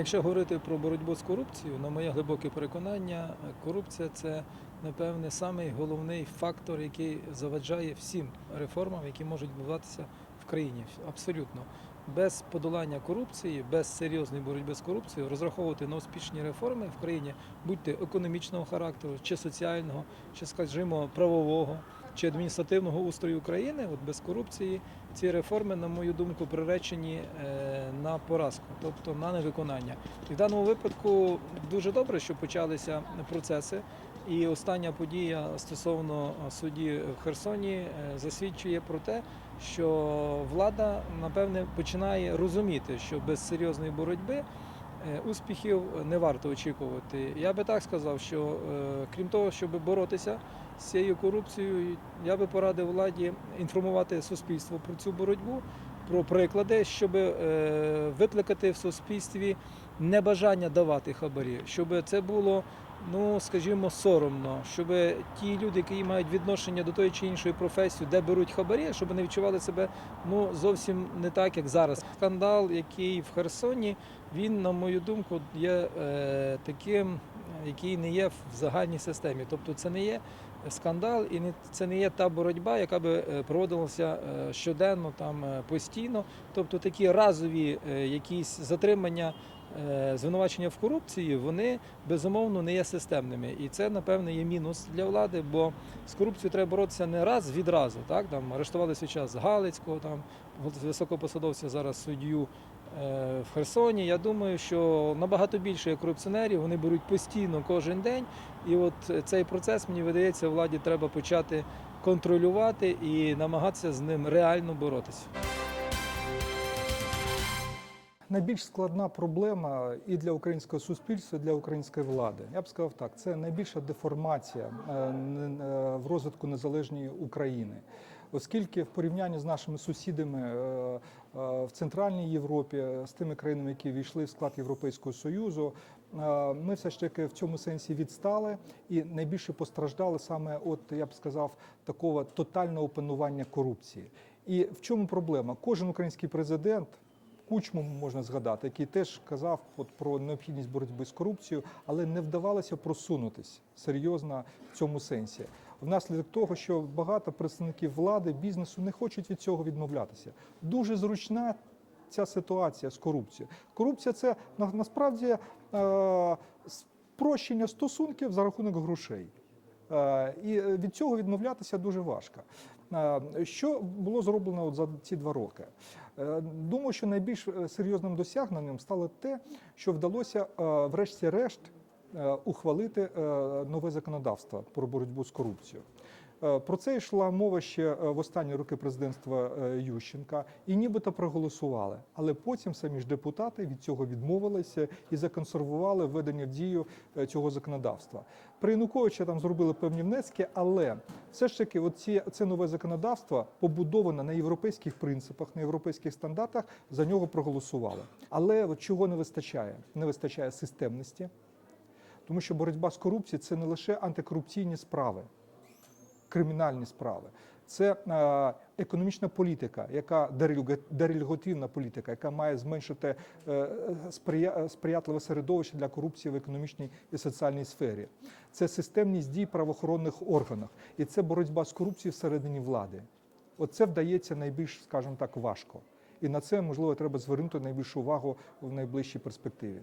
Якщо говорити про боротьбу з корупцією, на моє глибоке переконання, корупція це напевне самий головний фактор, який заваджає всім реформам, які можуть відбуватися в країні. Абсолютно. Без подолання корупції, без серйозної боротьби з корупцією, розраховувати на успішні реформи в країні, будь-то економічного характеру, чи соціального, чи, скажімо, правового, чи адміністративного устрою України, от без корупції ці реформи, на мою думку, приречені е, на поразку, тобто на невиконання. І в даному випадку дуже добре, що почалися процеси. І остання подія стосовно судді в Херсоні е, засвідчує про те, що влада напевне починає розуміти, що без серйозної боротьби успіхів не варто очікувати. Я би так сказав, що е, крім того, щоб боротися з цією корупцією, я би порадив владі інформувати суспільство про цю боротьбу, про приклади, щоб е, викликати в суспільстві небажання давати хабарі, щоб це було. Ну, скажімо, соромно, щоб ті люди, які мають відношення до тої чи іншої професії, де беруть хабарі, щоб вони відчували себе ну зовсім не так, як зараз. Скандал, який в Херсоні, він, на мою думку, є е, таким, який не є в загальній системі. Тобто, це не є скандал, і не це не є та боротьба, яка би е, проводилася е, щоденно, там е, постійно. Тобто такі разові е, якісь затримання. Е, Звинувачення в корупції вони безумовно не є системними, і це напевне є мінус для влади, бо з корупцією треба боротися не раз відразу. Так там арештували свій час Галицького, там високопосадовця зараз суддю е, в Херсоні. Я думаю, що набагато більше корупціонерів вони беруть постійно кожен день. І от цей процес мені видається, владі треба почати контролювати і намагатися з ним реально боротися. Найбільш складна проблема і для українського суспільства, і для української влади. Я б сказав так: це найбільша деформація е, е, в розвитку незалежної України. Оскільки в порівнянні з нашими сусідами е, в Центральній Європі, з тими країнами, які війшли в склад Європейського Союзу, ми все ж таки в цьому сенсі відстали і найбільше постраждали саме, от я б сказав, такого тотального опанування корупції. І в чому проблема? Кожен український президент. Кучму можна згадати, який теж казав от про необхідність боротьби з корупцією, але не вдавалося просунутись серйозно в цьому сенсі. Внаслідок того, що багато представників влади, бізнесу не хочуть від цього відмовлятися. Дуже зручна ця ситуація з корупцією. Корупція це на- насправді е, спрощення стосунків за рахунок грошей. Е, І від цього відмовлятися дуже важко. Е, Що було зроблено от за ці два роки? Е, Думаю, що найбільш е, серйозним досягненням стало те, що вдалося, е, врешті-решт, е, ухвалити е, нове законодавство про боротьбу з корупцією. Е, Про це йшла мова ще е, в останні роки президентства е, Ющенка, і нібито проголосували. Але потім самі ж депутати від цього відмовилися і законсервували введення в дію цього законодавства. При Януковича там зробили певні внески, але все ж таки, оці, це нове законодавство побудоване на європейських принципах, на європейських стандартах. За нього проголосували. Але от чого не вистачає? Не вистачає системності, тому що боротьба з корупцією це не лише антикорупційні справи кримінальні справи. Це е, економічна політика, яка дерельготивна політика, яка має зменшити е, сприя- сприятливе середовище для корупції в економічній і соціальній сфері. Це системність дій правоохоронних органах, і це боротьба з корупцією всередині влади. Оце вдається найбільш, скажімо так, важко. І на це можливо треба звернути найбільшу увагу в найближчій перспективі.